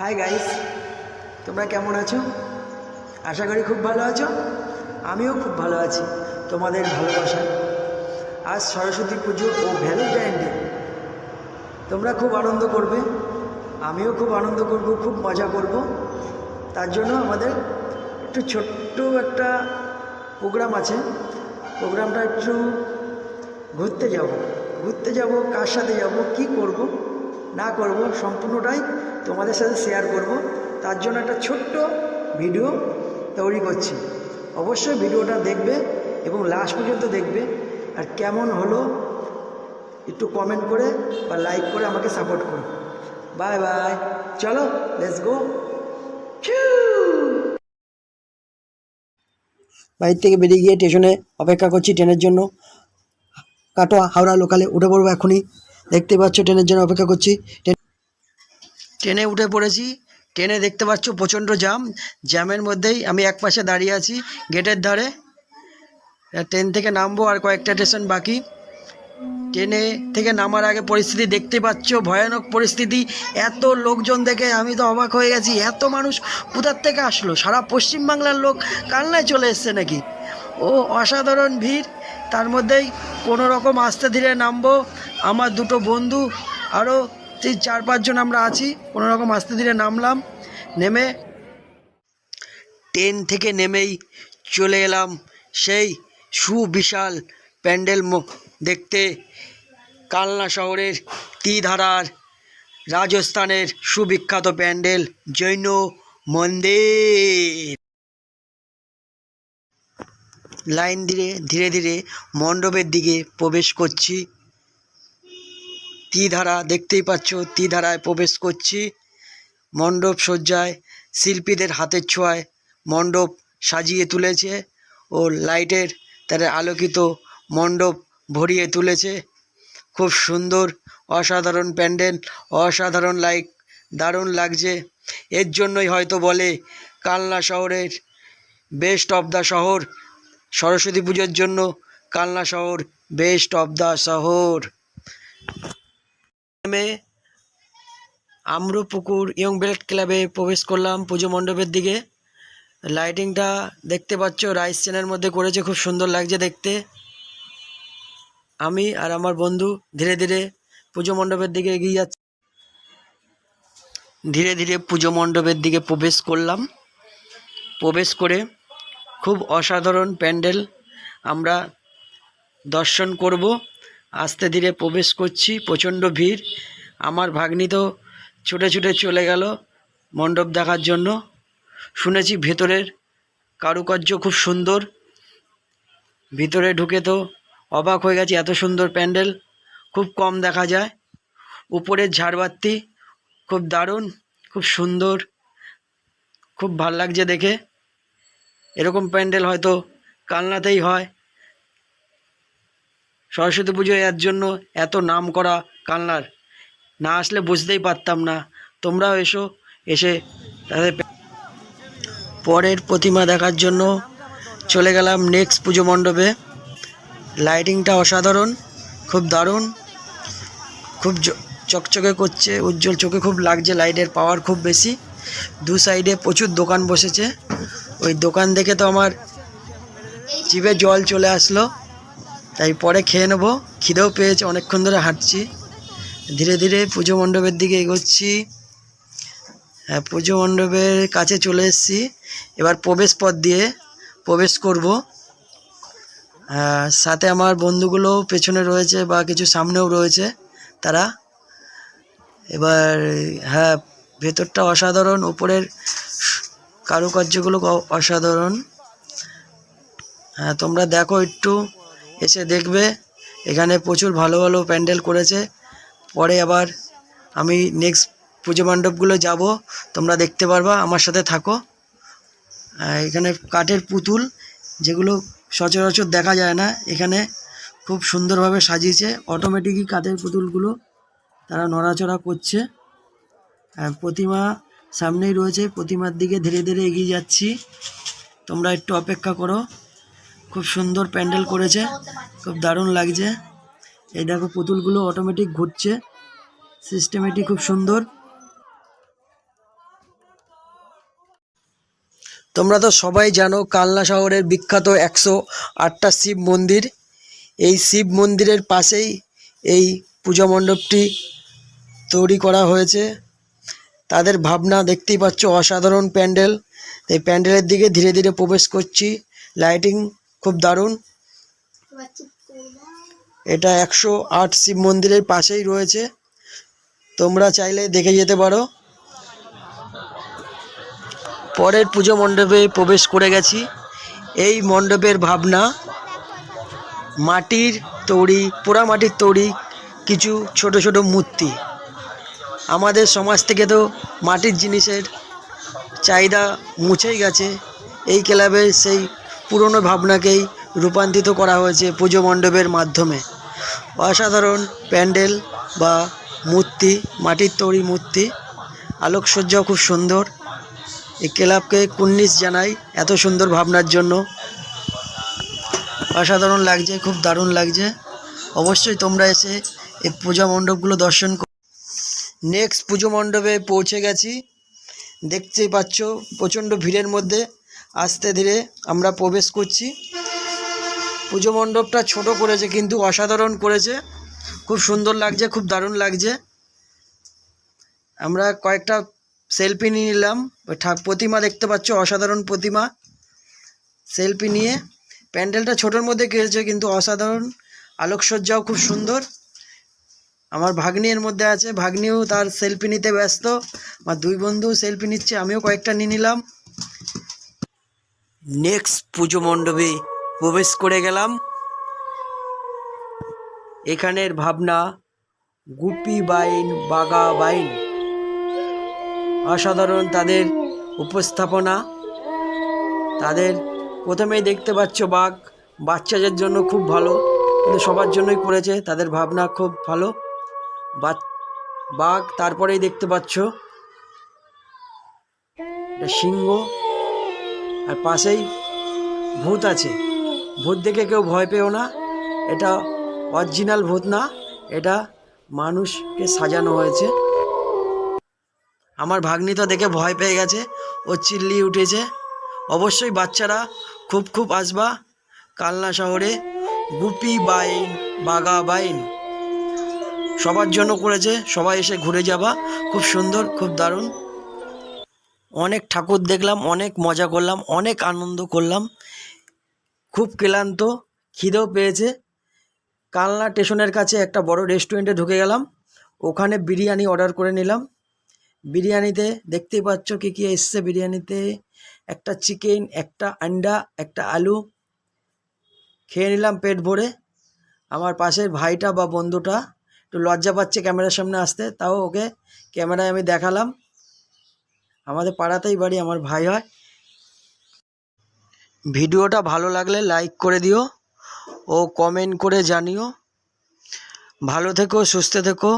Hi guys তোমরা কেমন আছো? আশা করি খুব ভালো আছো। আমিও খুব ভালো আছি, তোমাদের ভালোবাসায়। আজ সরস্বতী পুজো ও ভ্যালেন্টাইন ডে তোমরা খুব আনন্দ করবে, আমিও খুব আনন্দ করব, খুব মজা করব। তার জন্য আমাদের একটু ছোট্ট একটা প্রোগ্রাম আছে। প্রোগ্রামটা একটু ঘুরতে যাব। ঘুরতে যাব, কার সাথে যাব, কি করব, না করব, সম্পূর্ণটাই তোমাদের সাথে শেয়ার করব। তার জন্য একটা ছোট্ট ভিডিও তৈরি করছি। অবশ্যই ভিডিওটা দেখবে এবং লাস্ট পর্যন্ত দেখবে। আর কেমন হলো একটু কমেন্ট করে বা লাইক করে আমাকে সাপোর্ট করো। বাই বাই চলো লেটস গো বাইর থেকে বেরিয়ে গিয়ে স্টেশনে অপেক্ষা করছি ট্রেনের জন্য। কাটোয়া, হাওড়া লোকালে উঠে পড়ব এখনই। দেখতে পাচ্ছ ট্রেনের জন্য অপেক্ষা করছি। ট্রেন- উঠে পড়েছি। ট্রেনে দেখতে পাচ্ছ প্রচণ্ড জ্যাম। জ্যামের মধ্যেই আমি এক পাশে দাঁড়িয়ে আছি গেটের ধারে। ট্রেন থেকে নামবো আর কয়েকটা স্টেশন বাকি। ট্রেনে থেকে নামার আগে পরিস্থিতি দেখতে পাচ্ছ, ভয়ানক পরিস্থিতি। এত লোকজন দেখে আমি তো অবাক হয়ে গেছি। এত মানুষ কোথার থেকে আসলো? সারা পশ্চিমবাংলার লোক কালনায় চলে এসছে নাকি? ও অসাধারণ ভিড়। তার মধ্যেই কোনো রকম আস্তে ধীরে নামবো। আমার দুটো বন্ধু আরও সেই চার পাঁচজন আমরা আছি। কোনো রকম আস্তে ধীরে নামলাম, নেমে ট্রেন থেকে নেমেই চলে এলাম সেই সুবিশাল প্যান্ডেল দেখতে কালনা শহরের তীধারার রাজস্থানের সুবিখ্যাত প্যান্ডেল জৈন মন্দির। লাইন ধীরে ধীরে ধীরে মণ্ডপের দিকে প্রবেশ করছি। তীধারা দেখতেই পাচ্ছ তি ধারায় প্রবেশ করছি। মণ্ডপ সজ্জায় শিল্পীদের হাতের ছোঁয়ায় মণ্ডপ সাজিয়ে তুলেছে ও লাইটের তারা আলোকিত মণ্ডপ ভরিয়ে তুলেছে। খুব সুন্দর, অসাধারণ প্যান্ডেল, অসাধারণ লাইট, দারুণ লাগছে। এর জন্যই হয়তো বলে কালনা শহরের বেস্ট অফ দ্য শহর। সরস্বতী পুজোর জন্য কালনা শহর বেস্ট অফ দ্য শহর। আম্রপুকুর ইয়ং বেল্ট ক্লাবে প্রবেশ করলাম পুজো মণ্ডপের দিকে। লাইটিংটা দেখতে পাচ্ছ, রাইস চেনের মধ্যে করেছে, খুব সুন্দর লাগছে দেখতে। আমি আর আমার বন্ধু ধীরে ধীরে পুজো মণ্ডপের দিকে এগিয়ে যাচ্ছি। ধীরে ধীরে পুজো মণ্ডপের দিকে প্রবেশ করলাম। প্রবেশ করে খুব অসাধারণ প্যান্ডেল আমরা দর্শন করব। আস্তে ধীরে প্রবেশ করছি, প্রচণ্ড ভিড়। আমার ভাগ্নি তো ছুটে ছুটে চলে গেল মণ্ডপ দেখার জন্য। শুনেছি ভেতরের কারুকার্য খুব সুন্দর। ভিতরে ঢুকে তো অবাক হয়ে গেছি, এত সুন্দর প্যান্ডেল। খুব কম দেখা যায়। উপরের ঝাড়বাতি, খুব দারুণ, খুব সুন্দর। খুব ভালো লাগছে দেখে। এরকম প্যান্ডেল হয়তো কালনাতেই হয়। সরস্বতী পুজো এর জন্য এত নাম করা কালনার। না আসলে বুঝতেই পারতাম না। তোমরাও এসো, এসে তাদের পরের প্রতিমা দেখার জন্য চলে গেলাম নেক্সট পুজো মণ্ডপে। লাইটিংটা অসাধারণ, খুব দারুণ, খুব চকচকে করছে, উজ্জ্বল চোখে খুব লাগছে লাইটের পাওয়ার খুব বেশি। দু সাইডে প্রচুর দোকান বসেছে। ওই দোকান দেখে তো আমার জিভে জল চলে আসলো। তাই পরে খেয়ে নেব। খিদেও পেয়েছে অনেকক্ষণ ধরে হাঁটছি। ধীরে ধীরে পুজো মণ্ডপের দিকে এগোচ্ছি। হ্যাঁ পুজো মণ্ডপের কাছে চলে এসেছি। এবার প্রবেশ পথ দিয়ে প্রবেশ করব। আহ, সাথে আমার বন্ধুগুলো পেছনে রয়েছে বা কিছু সামনেও রয়েছে তারা। এবার হ্যাঁ ভেতরটা অসাধারণ উপরের কারুকার্যগুলো অসাধারণ। হ্যাঁ তোমরা দেখো একটু। এসে দেখবে, এখানে প্রচুর ভালো ভালো প্যান্ডেল করেছে। পরে আবার আমি নেক্সট পুজো মণ্ডপগুলো যাব, তোমরা দেখতে পারবা, আমার সাথে থাকো। এখানে কাঠের পুতুল, যেগুলো সচরাচর দেখা যায় না, এখানে খুব সুন্দরভাবে সাজিয়েছে। অটোমেটিকই কাঠের পুতুলগুলো তারা নড়াচড়া করছে। প্রতিমা সামনেই রয়েছে, প্রতিমার দিকে ধীরে ধীরে এগিয়ে যাচ্ছি। তোমরা একটু অপেক্ষা করো। খুব সুন্দর প্যান্ডেল করেছে, খুব দারুণ লাগছে। এই দেখো পুতুলগুলো অটোমেটিক ঘুরছে সিস্টেমেটিক খুব সুন্দর। তোমরা তো সবাই জানো কালনা শহরের বিখ্যাত একশো আটটা শিব মন্দির। এই শিব মন্দিরের পাশেই এই পূজা মণ্ডপটি তৈরি করা হয়েছে। তাদের ভাবনা দেখতেই পাচ্ছ, অসাধারণ প্যান্ডেল। এই প্যান্ডেলের দিকে ধীরে ধীরে প্রবেশ করছি। লাইটিং খুব দারুণ। এটা একশো আট শিব মন্দিরের পাশেই রয়েছে। তোমরা চাইলে দেখে যেতে পারো। পরের পুজো মণ্ডপে প্রবেশ করে গেছি। এই মণ্ডপের ভাবনা, মাটির তৈরি, পোড়া মাটির তৈরি কিছু ছোট ছোট মূর্তি। আমাদের সমাজ থেকে তো মাটির জিনিসের চাহিদা মুছেই গেছে। এই ক্লাবে সেই পুরনো ভাবনাকেই রূপান্তরিত করা হয়েছে পুজো মণ্ডপের মাধ্যমে। অসাধারণ প্যান্ডেল বা মূর্তি, মাটির তৈরি মূর্তি। আলোকসজ্জাও খুব সুন্দর। এই ক্লাবকে কুন্নিস জানাই এত সুন্দর ভাবনার জন্য। অসাধারণ লাগছে, খুব দারুণ লাগছে। অবশ্যই তোমরা এসে এই পূজা মণ্ডপগুলো দর্শন কর। নেক্সট পুজো মণ্ডপে পৌঁছে গেছি। দেখতেই পাচ্ছ প্রচণ্ড ভিড়ের মধ্যে। আস্তে ধীরে আমরা প্রবেশ করছি। পুজো মণ্ডপটা ছোট করেছে, কিন্তু অসাধারণ করেছে। খুব সুন্দর লাগছে, খুব দারুণ লাগছে। আমরা কয়েকটা সেলফি নিয়ে নিলাম। ঠাক প্রতিমা দেখতে পাচ্ছ, অসাধারণ প্রতিমা। সেলফি নিয়ে। প্যান্ডেলটা ছোটোর মধ্যে খেলছে কিন্তু অসাধারণ। আলোকসজ্জাও খুব সুন্দর। আমার ভাগ্নি এর মধ্যে আছে। ভাগ্নিও তার সেলফি নিতে ব্যস্ত। আমার দুই বন্ধু সেলফি নিচ্ছে, আমিও কয়েকটা নিয়ে নিলাম। নেক্সট পুজো মণ্ডপে প্রবেশ করে গেলাম। এখানের ভাবনা, গুপি বাইন, বাগা বাইন, অসাধারণ তাদের উপস্থাপনা। তাদের প্রথমেই দেখতে পাচ্ছ বাঘ, বাচ্চাদের জন্য খুব ভালো, কিন্তু সবার জন্যই করেছে, তাদের ভাবনা খুব ভালো। বাঘ, তারপরেই দেখতে পাচ্ছ সিংহ আর পাশেই ভূত আছে। ভূত দেখে কেউ ভয় পেও না। এটা অরিজিনাল ভূত না, এটা মানুষকে সাজানো হয়েছে। আমার ভাগ্নি তো দেখে ভয় পেয়ে গেছে, ও চিল্লি উঠেছে। অবশ্যই বাচ্চারা খুব খুব আসবা কালনা শহরে। গুপি বাইন, বাগা বাইন। সবার জন্য করেছে, সবাই এসে ঘুরে যাবা। খুব সুন্দর, খুব দারুণ। অনেক ঠাকুর দেখলাম, অনেক মজা করলাম, অনেক আনন্দ করলাম। খুব ক্লান্ত, খিদেও পেয়েছে। কালনা স্টেশনের কাছে একটা বড় রেস্টুরেন্টে ঢুকে গেলাম। ওখানে বিরিয়ানি অর্ডার করে নিলাম। বিরিয়ানিতে দেখতেই পাচ্ছ কী কী এসছে বিরিয়ানিতে। একটা চিকেন একটা আন্ডা, একটা আলু। খেয়ে নিলাম পেট ভরে। আমার পাশের ভাইটা বা বন্ধুটা একটু লজ্জা পাচ্ছে ক্যামেরার সামনে আসতে, তাও ওকে ক্যামেরায় আমি দেখালাম। আমাদের পাড়াতেই বাড়ি, আমার ভাই হয়। ভিডিওটা ভালো লাগলে লাইক করে দিও ও কমেন্ট করে জানিও। ভালো থেকো, সুস্থ থেকো।